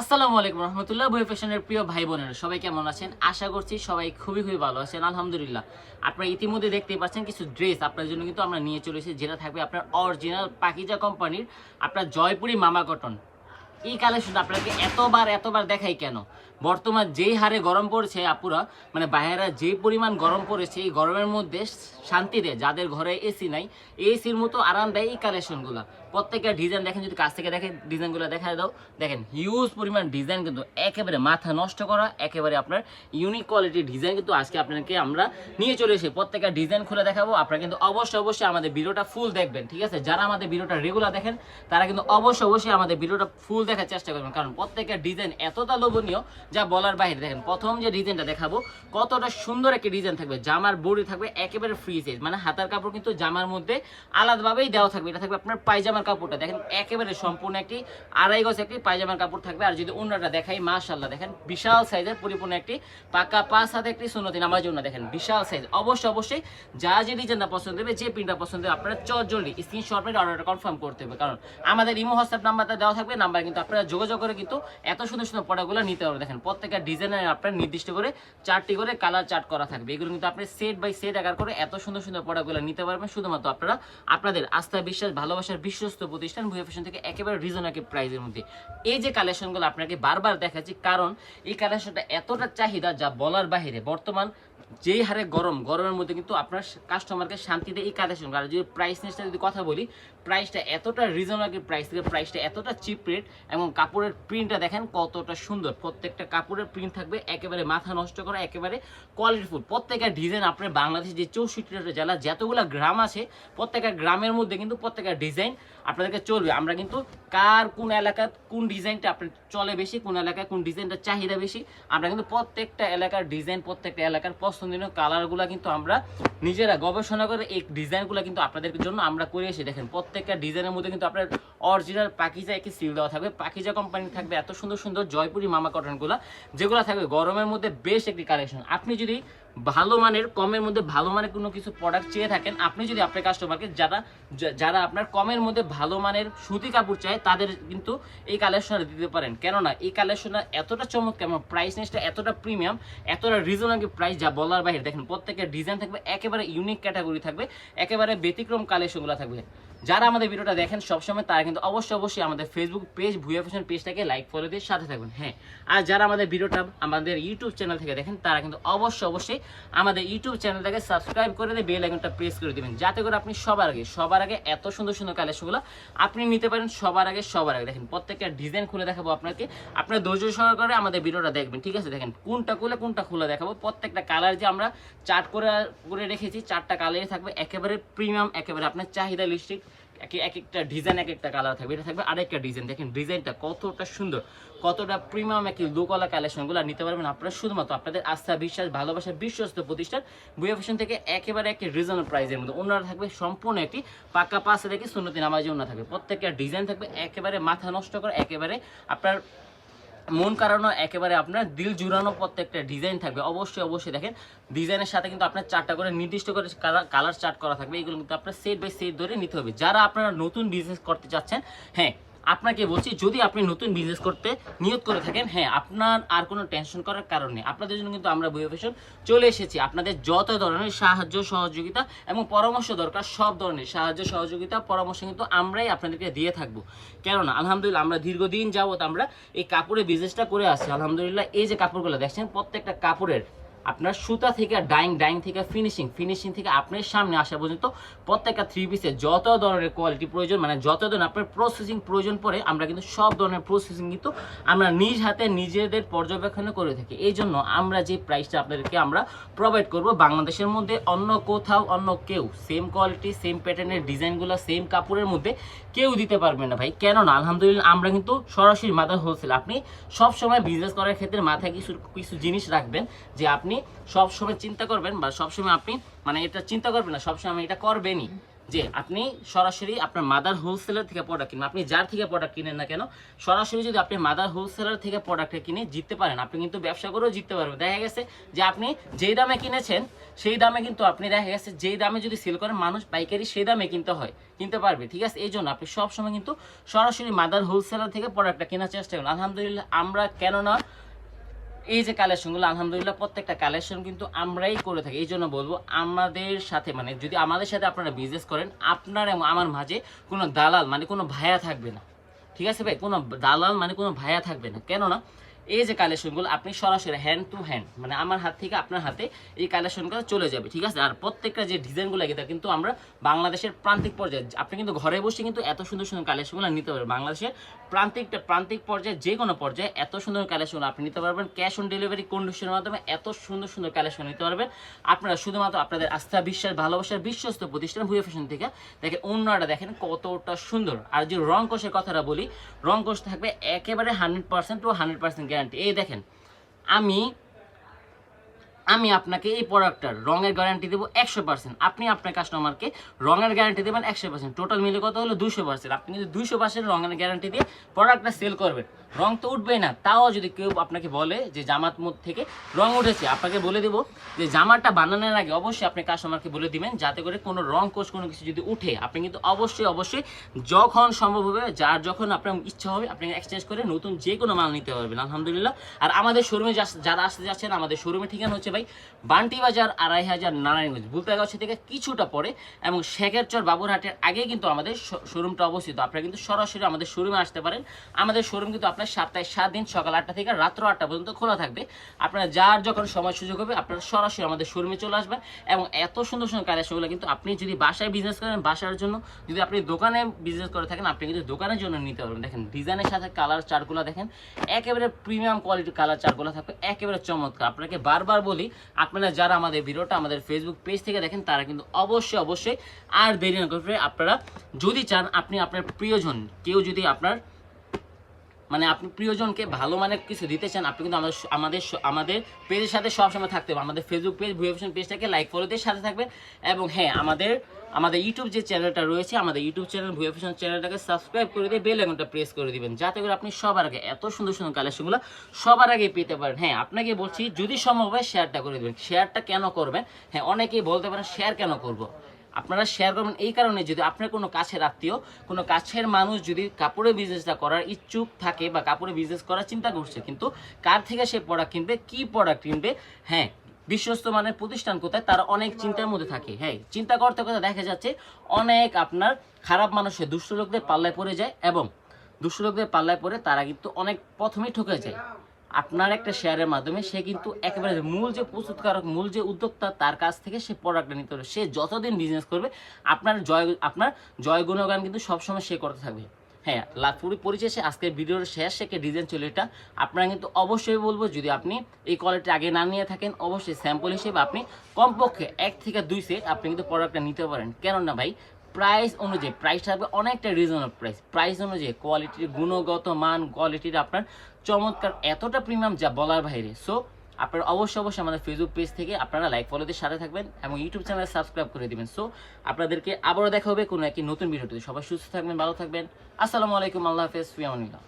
আসসালামু আলাইকুম রহমতুল্লাহ, বই ফ্যাশনের প্রিয় ভাই বোনেরা, সবাই কেমন আছেন? আশা করছি সবাই খুবই খুবই ভালো আছেন, আলহামদুলিল্লাহ। আপনারা ইতিমধ্যে দেখতেই পাচ্ছেন কিছু ড্রেস আপনার জন্য কিন্তু আমরা নিয়ে চলে এসেছি যেটা থাকবে আপনার অরিজিনাল পাকিজা কোম্পানির আপনার জয়পুরি মামা কটন। এই কালেকশন আপনাকে এতবার এতবার দেখাই কেন? বর্তমান যেই হারে গরম পড়ছে আপুরা মানে বাইরে যে পরিমাণ গরম পড়েছে, এই গরমের মধ্যে শান্তি দেয় যাদের ঘরে এসি নাই এসির মতো আরাম দেয় এই কালেকশনগুলো প্রত্যেকটা ডিজাইন দেখেন, যদি কাছ থেকে দেখেন ডিজাইনগুলো দেখা দাও। দেখেন হিউজ পরিমাণ ডিজাইন কিন্তু একেবারে মাথা নষ্ট করা, একেবারে আপনার ইউনিক কোয়ালিটির ডিজাইন কিন্তু আজকে আপনাকে আমরা নিয়ে চলে এসে প্রত্যেকটা ডিজাইন খুলে দেখাবো। আপনারা কিন্তু অবশ্যই অবশ্যই আমাদের ভিডিওটা ফুল দেখবেন, ঠিক আছে? যারা আমাদের ভিডিওটা রেগুলার দেখেন, তারা কিন্তু অবশ্যই অবশ্যই আমাদের ভিডিওটা ফুল দেখার চেষ্টা করবেন। কারণ প্রত্যেকটা ডিজাইন এতটা লোভনীয় যা বলার বাইরে। দেখেন, প্রথম যে ডিজাইনটা দেখাবো, কতটা সুন্দর একটা ডিজাইন থাকবে। জামার বডি থাকবে একেবারে ফ্রি সাইজ মানে হাতার কাপড় কিন্তু জামার মধ্যে আলাদাভাবেই দেওয়া থাকবে। এটা থাকবে আপনার পায়জামার কাপড়টা দেখেন, একেবারে সম্পূর্ণ একটি আড়াই গজ একটি পায়জামার কাপড় থাকবে। আর যদি অন্যটা দেখাই মাশাল্লাহ দেখেন, বিশাল সাইজের পরিপূর্ণ একটি পাকা পাঁচ হাতে একটি সুন্নতি নামার জন্য দেখেন, বিশাল সাইজ। অবশ্যই অবশ্যই যা যে ডিজাইনটা পছন্দ হবে, যে প্রিন্টটা পছন্দ হবে, আপনারা চট জলদি স্ক্রিনশট মেরে অর্ডারটা কনফার্ম করতে হবে। কারণ আমাদের ইমো হোয়াটসঅ্যাপ নাম্বারটা দেওয়া থাকবে, নাম্বার কিন্তু আপনারা যোগাযোগ করে কিন্তু এত সুন্দর সুন্দর প্রোডাক্টগুলো নিতে পারবেন দেখেন, প্রত্যেকটা ডিজাইনের আপনার নির্দিষ্ট করে চারটি করে কালার চার্ট করা থাকবে। এগুলো কিন্তু আপনি সেট বাই সেট আকার করে এত সুন্দর সুন্দর প্রোডাক্টগুলো নিতে পারবেন। শুধুমাত্র আপনারা, আপনাদের আস্থা, বিশ্বাস, ভালোবাসার বিশ্বস্ত প্রতিষ্ঠান ভুয়া ফ্যাশন থেকে একেবারে রিজনেবল প্রাইসের মধ্যে। এই যে কালেকশনগুলো আপনাকে বারবার দেখাচ্ছি, কারণ এই কালেকশনটা এতটা চাহিদা যা বলার বাহিরে, বর্তমান যেই হারে গরম, গরমের মধ্যে কিন্তু আপনার কাস্টমারকে শান্তিতে এই কালেকশন আর যদি প্রাইস নিয়ে যদি কথা বলি প্রাইসটা এতটা রিজনেবল প্রাইস থেকে প্রাইসটা এতটা চিপ রেট এবং কাপড়ের প্রিন্টটা দেখেন কতটা সুন্দর। প্রত্যেকটা কাপড়ের প্রিন্ট থাকবে, একেবারে মাথা নষ্ট করা, একেবারে কোয়ালিটিফুল প্রত্যেকটা ডিজাইন আপনার বাংলাদেশের যে চৌষট্টিটা জেলা, যতগুলো গ্রাম আছে, প্রত্যেকটা গ্রামের মধ্যে কিন্তু প্রত্যেকটা ডিজাইন আপনাদেরকে চলবে। আমরা কিন্তু কার কোন এলাকার কোন ডিজাইনটা আপনার চলে বেশি, কোন এলাকায় কোন ডিজাইনটা চাহিদা বেশি, আমরা কিন্তু প্রত্যেকটা এলাকার ডিজাইন প্রত্যেকটা এলাকার পছন্দনীয় কালারগুলো কিন্তু আমরা নিজেরা গবেষণা করে এই ডিজাইনগুলো কিন্তু আপনাদের জন্য আমরা করে এসে দেখেন, প্রত্যেকটা ডিজাইনের মধ্যে কিন্তু আপনার অরিজিনাল পাকিজা একটি সিল দেওয়া থাকবে। পাকিজা কোম্পানি থাকবে এত সুন্দর সুন্দর জয়পুরি মামা কটনগুলো যেগুলো থাকবে গরমের মধ্যে বেশ একটি কালেকশন আপনি যদি ভালো মানের, কমের মধ্যে ভালো মানের কোনো কিছু প্রোডাক্ট চেয়ে থাকেন, আপনি যদি আপনার কাস্টমারকে যারা যারা আপনার কমের মধ্যে ভালো মানের সুতি কাপড় চায়, তাদের কিন্তু এই কালেকশনটা দিতে পারেন। কেননা, এই কালেকশনটা এতটা চমৎকার এবং প্রাইস নেসটা এতটা প্রিমিয়াম এতটা রিজনেবল প্রাইস যা বলার বাইরে, দেখেন প্রত্যেকের ডিজাইন থাকবে, একেবারে ইউনিক ক্যাটাগরি থাকবে, একেবারে ব্যতিক্রম কালেকশনগুলো থাকবে। যারা আমাদের ভিডিওটা দেখেন সবসময়, তারা কিন্তু অবশ্যই অবশ্যই আমাদের ফেসবুক পেজ ভুয়া ফ্যাশন পেজটাকে লাইক ফলো দিয়ে সাথে থাকবেন হ্যাঁ আর যারা আমাদের ভিডিওটা আমাদের ইউটিউব চ্যানেল থেকে দেখেন, তারা কিন্তু অবশ্যই অবশ্যই আমাদের ইউটিউব চ্যানেলটাকে সাবস্ক্রাইব করে দিয়ে বেল আইকনটা প্রেস করে দেবেন। যাতে করে আপনি সবার আগে সবার আগে এত সুন্দর সুন্দর কালেকশনগুলো আপনি নিতে পারেন, সবার আগে সবার আগে। দেখেন, প্রত্যেকটা ডিজাইন খুলে দেখাবো আপনাকে। আপনার ধৈর্য সহকারে আমাদের ভিডিওটা দেখবেন, ঠিক আছে? দেখেন, কোনটা খুলে কোনটা খুলে দেখাবো। প্রত্যেকটা কালার যে আমরা চার্ট করে করে রেখেছি, চারটা কালারই থাকবে। একেবারে প্রিমিয়াম একেবারে আপনার চাহিদা লিস্টিক এক এক একটা ডিজাইন এক, একটা কালার থাকবে, এটা থাকবে আরেকটা ডিজাইন দেখেন ডিজাইনটা কতটা সুন্দর, কতটা প্রিমিয়াম একটি লোকলা কালেকশনগুলো নিতে পারবেন আপনারা। শুধুমাত্র আপনাদের আস্থা, বিশ্বাস, ভালোবাসা, বিশ্বস্ত প্রতিষ্ঠান বুয়া ফ্যাশন থেকে একেবারে একটি রিজনেবল প্রাইজের মধ্যে। ওনারা থাকবে সম্পূর্ণ একটি পাকা পাশে দেখি সুন্নতি নামাজে ওনারা থাকবে। প্রত্যেকটা ডিজাইন থাকবে একেবারে মাথা নষ্ট করে, একেবারে আপনার মন কারণ একেবারে আপনার দিল জুড়ানো প্রত্যেকটা ডিজাইন থাকবে। অবশ্যই অবশ্যই দেখেন ডিজাইনের সাথে কিন্তু আপনার চারটা করে নির্দিষ্ট করে কালার চার্ট করা থাকবে। এগুলো কিন্তু আপনার সেট বাই সেট ধরে নিতে হবে। যারা আপনারা নতুন বিজনেস করতে চাচ্ছেন হ্যাঁ আপনাকে বলছি, যদি আপনি নতুন বিজনেস করতে নিয়োগ করে থাকেন হ্যাঁ আপনার আর কোনো টেনশন করার কারণ নেই। আপনাদের জন্য কিন্তু আমরা বই ফ্যাশন চলে এসেছি। আপনাদের যত ধরনের সাহায্য, সহযোগিতা এবং পরামর্শ দরকার, সব ধরনের সাহায্য, সহযোগিতা, পরামর্শ কিন্তু আমরাই আপনাদেরকে দিয়ে থাকব। কেননা, আলহামদুলিল্লাহ, আমরা দীর্ঘদিন যাবত আমরা এই কাপড়ের বিজনেসটা করে আসছি। আলহামদুলিল্লাহ, এই যে কাপড়গুলো, দেখছেন, প্রত্যেকটা কাপড়ের আপনার সুতা থেকে ডাইং ডাইং থেকে ফিনিশিং ফিনিশিং থেকে আপনার সামনে আসা পর্যন্ত প্রত্যেকটা থ্রি পিসে যত ধরনের কোয়ালিটি প্রয়োজন মানে যত ধরনের আপনার প্রসেসিং প্রয়োজন পড়ে, আমরা কিন্তু সব ধরনের প্রসেসিং কিন্তু আমরা নিজ হাতে নিজেদের পর্যবেক্ষণে করে থাকি। এই জন্য আমরা যে প্রাইসটা আপনাদেরকে আমরা প্রোভাইড করব, বাংলাদেশের মধ্যে অন্য কোথাও অন্য কেউ সেম কোয়ালিটি সেম প্যাটার্নের ডিজাইনগুলো সেম কাপড়ের মধ্যে কেউ দিতে পারবেন না ভাই। কেন না আলহামদুলিল্লাহ আমরা কিন্তু সরাসরি মাথা হোলসেল আপনি সব সময় বিজনেস করার ক্ষেত্রে মাথায় কিছু কিছু জিনিস রাখবেন যে আপনি সব সময় চিন্তা করবেন বা সব সময় আপনি মানে এটা চিন্তা করবেন না, সবসময় এটা করবেনই। যে আপনি সরাসরি আপনার মাদার হোলসেলার থেকে প্রোডাক্ট কিনবেন। আপনি যার থেকে প্রোডাক্ট কিনেন না কেন, সরাসরি যদি আপনি মাদার হোলসেলার থেকে প্রোডাক্টটা কিনে জিততে পারেন, আপনি কিন্তু ব্যবসা করেও জিততে পারবেন। দেখা গেছে যে আপনি যেই দামে কিনেছেন, সেই দামে কিন্তু আপনি দেখা গেছে যেই দামে যদি সেল করেন, মানুষ পাইকারি সেই দামে কিনতে হয়, কিনতে পারবে, ঠিক আছে? এই জন্য আপনি সবসময় কিন্তু সরাসরি মাদার হোলসেলার থেকে প্রোডাক্টটা কেনার চেষ্টা করুন। আলহামদুলিল্লাহ, আমরা কেননা এই যে কালেকশনগুলো আলহামদুলিল্লাহ প্রত্যেকটা কালেকশন কিন্তু আমরাই করে থাকি। এই জন্য বলব, আমাদের সাথে মানে যদি আমাদের সাথে আপনারা বিজনেস করেন, আপনার এবং আমার মাঝে কোনো দালাল মানে কোনো ভায়া থাকবে না। ঠিক আছে ভাই? কোনো দালাল মানে কোনো ভায়া থাকবে না। কেননা এই যে কালেকশনগুলো, আপনি সরাসরি হ্যান্ড টু হ্যান্ড মানে আমার হাত থেকে আপনার হাতে এই কালেকশনগুলো চলে যাবে, ঠিক আছে? আর প্রত্যেকটা যে ডিজাইনগুলো এটা কিন্তু আমরা বাংলাদেশের প্রান্তিক পর্যায়ে, আপনি কিন্তু ঘরে বসে কিন্তু এত সুন্দর সুন্দর কালেকশনগুলো নিতে পারবেন। বাংলাদেশের প্রান্তিকটা, প্রান্তিক পর্যায়ে যে কোনো পর্যায়ে এত সুন্দর কালেকশন আপনি নিতে পারবেন। ক্যাশ অন ডেলিভারি কন্ডিশনের মাধ্যমে এত সুন্দর সুন্দর কালেকশন নিতে পারবেন। আপনারা শুধুমাত্র আপনাদের আস্থা, বিশ্বাস, ভালোবাসার বিশ্বস্ত প্রতিষ্ঠান ভুয়ে ফ্যাশন থেকে দেখেন অন্যরা দেখেন কতটা সুন্দর। আর যে রং কোষের কথাটা বলি রং কোষ থাকবে একেবারে hundred percent to hundred percent guarantee এই দেখেন, আমি আমি আপনাকে এই প্রোডাক্টটার রঙের গ্যারান্টি দেবো একশো পার্সেন্ট আপনি আপনার কাস্টমারকে রঙের গ্যারান্টি দেবেন একশো পার্সেন্ট টোটাল মিলে কত হলো দুশো পার্সেন্ট আপনি যদি দুশো পার্সেন্ট রঙের গ্যারান্টি দিয়ে প্রোডাক্টটা সেল করবেন রং তো উঠবেই না। তাও যদি কেউ আপনাকে বলে যে জামাত মুখ থেকে রং উঠেছে, আপনাকে বলে দেবো যে জামাটা বানানোর আগে অবশ্যই আপনি কাস্টমারকে বলে দিবেন, যাতে করে কোনো রং কোষ কোনো কিছু যদি উঠে, আপনি কিন্তু অবশ্যই অবশ্যই যখন সম্ভব হবে, যার যখন আপনার ইচ্ছা হবে, আপনি এক্সচেঞ্জ করে নতুন যে কোনো মাল নিতে পারবেন, আলহামদুলিল্লাহ। আর আমাদের শোরুমে যারা আসতে যাচ্ছেন, আমাদের শোরুমে ঠিকানা হচ্ছে ভাই বান্টি বাজার আড়াই হাজার নারায়ণগঞ্জ। বুলতাগাছি থেকে কিছুটা পরে এবং শেখেরচর বাবুরহাটের আগে কিন্তু আমাদের শোরুমটা অবস্থিত। আপনারা কিন্তু সরাসরি আমাদের শোরুমে আসতে পারেন। আমাদের শোরুম কিন্তু আপনার সপ্তাহে সাত দিন সকাল আটটা থেকে রাত্র আটটা পর্যন্ত খোলা থাকবে। আপনারা যার যখন সময় সুযোগ হবে, আপনারা সরাসরি আমাদের শোরুমে চলে আসবেন এবং এত সুন্দর সুন্দর কালেকশনগুলো কিন্তু আপনি যদি বাসায় বিজনেস করেন, বাসার জন্য যদি আপনি দোকানে বিজনেস করে থাকেন, আপনি কিন্তু দোকানের জন্য নিতে পারবেন। দেখেন ডিজাইনের সাথে কালার চার্টগুলো দেখেন, একেবারে প্রিমিয়াম কোয়ালিটির কালার চার্টগুলো থাকবে, একেবারে চমৎকার। আপনাকে বারবার বলি, আপনারা যারা আমাদের ভিডিওটা আমাদের ফেসবুক পেজ থেকে দেখেন, তারা কিন্তু অবশ্যই অবশ্যই আর দেরি না করে আপনারা যদি চান, আপনি আপনার প্রিয়জন, কেউ যদি আপনার মানে আপনি প্রিয়জনকে ভালো মানের কিছু দিতে চান, আপনি কিন্তু আমাদের আমাদের পেজের সাথে সবসময় থাকতে হবে। আমাদের ফেসবুক পেজ ভুয়েশন পেজটাকে লাইক ফলো দিয়ে সাথে থাকবেন। এবং হ্যাঁ আমাদের আমাদের ইউটিউব যে চ্যানেলটা রয়েছে, আমাদের ইউটিউব চ্যানেল ভুয়ে ফ্যাশন চ্যানেলটাকে সাবস্ক্রাইব করে দিয়ে বেল আইকনটা প্রেস করে দিবেন। যাতে করে আপনি সবার আগে এত সুন্দর সুন্দর কালেকশনগুলো সবার আগে পেতে পারেন। হ্যাঁ আপনাকে বলছি, যদি সম্ভব হয় শেয়ারটা করে দেবেন। শেয়ারটা কেন করবেন? হ্যাঁ অনেকেই বলতে পারেন শেয়ার কেন করব? আপনারা শেয়ার করবেন এই কারণে যদি আপনার কোনো কাছের আত্মীয়, কোনো কাছের মানুষ যদি কাপড়ের বিজনেসটা করার ইচ্ছুক থাকে বা কাপড়ের বিজনেস করার চিন্তা করছে, কিন্তু কার থেকে সে প্রোডাক্ট কিনবে, কি প্রোডাক্ট কিনবে হ্যাঁ বিশ্বস্ত মানের প্রতিষ্ঠান কোথায়, তারা অনেক চিন্তার মধ্যে থাকে। হ্যাঁ চিন্তা করতে করতে দেখা যাচ্ছে অনেক আপনার খারাপ মানুষের দুষ্ট লোকদের পাল্লায় পড়ে যায় এবং দুষ্ট লোকদের পাল্লায় পড়ে তারা কিন্তু অনেক প্রথমেই ঠকে যায়। আপনার একটা শেয়ারের মাধ্যমে সে কিন্তু একেবারে মূল যে প্রস্তুতকারক, মূল যে উদ্যোক্তা, তার কাছ থেকে সে প্রোডাক্টটা নিতে পারবে। সে যতদিন বিজনেস করবে, আপনার জয় আপনার জয় গুণগান কিন্তু সবসময় সে করতে থাকবে। হ্যাঁ লাভপুরি পরিচয় আজকের ভিডিওর শেষ থেকে ডিজাইন চলে এটা। আপনারা কিন্তু অবশ্যই বলব, যদি আপনি এই কোয়ালিটি আগে না নিয়ে থাকেন, অবশ্যই স্যাম্পল হিসেবে আপনি কমপক্ষে এক থেকে দুই সেট আপনি কিন্তু প্রোডাক্টটা নিতে পারেন। কেননা ভাই প্রাইস অনুযায়ী প্রাইস থাকবে অনেকটা রিজনেবল প্রাইস প্রাইস অনুযায়ী কোয়ালিটির গুণগত মান কোয়ালিটির আপনার চমৎকার, এতটা প্রিমিয়াম যা বলার বাইরে। সো আপনারা অবশ্যই অবশ্যই আমাদের ফেসবুক পেজ থেকে আপনারা লাইক ফলোদের সাথে থাকবেন এবং ইউটিউব চ্যানেল সাবস্ক্রাইব করে দেবেন। সো আপনাদেরকে আবারও দেখা হবে কোনো একটি নতুন ভিডিওতে। সবাই সুস্থ থাকবেন, ভালো থাকবেন। আসসালামু আলাইকুম, আল্লাহ হাফেজ ফিয়ামিল্লা